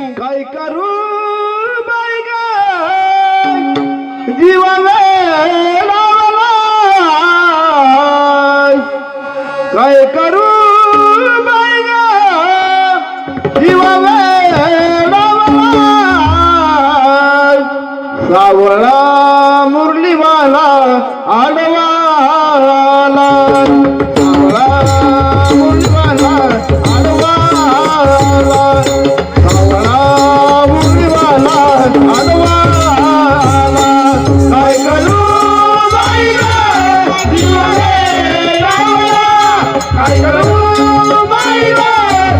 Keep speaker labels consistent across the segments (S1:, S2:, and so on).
S1: काय करू बाय जीवाला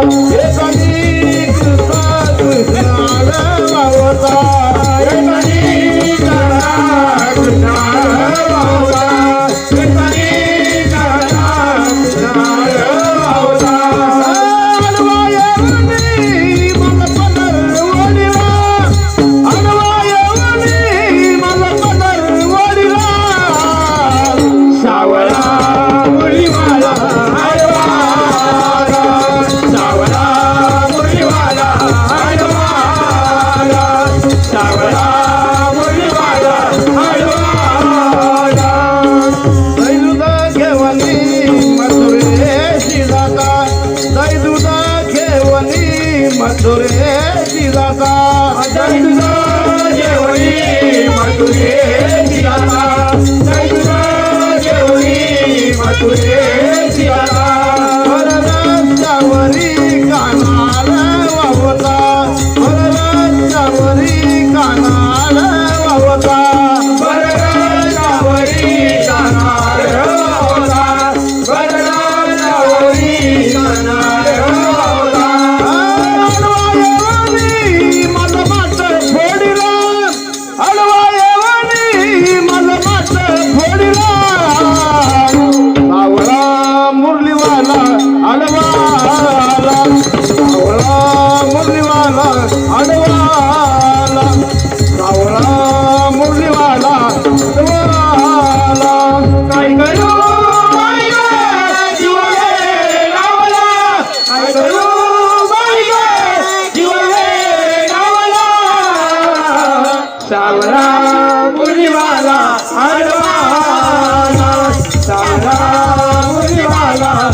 S1: Oh. जिजाता
S2: जय तुझा जेवणी मथुरे जिजाता जय तुझा जेवणी मथुरे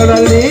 S1: ಜೊಡಲಿ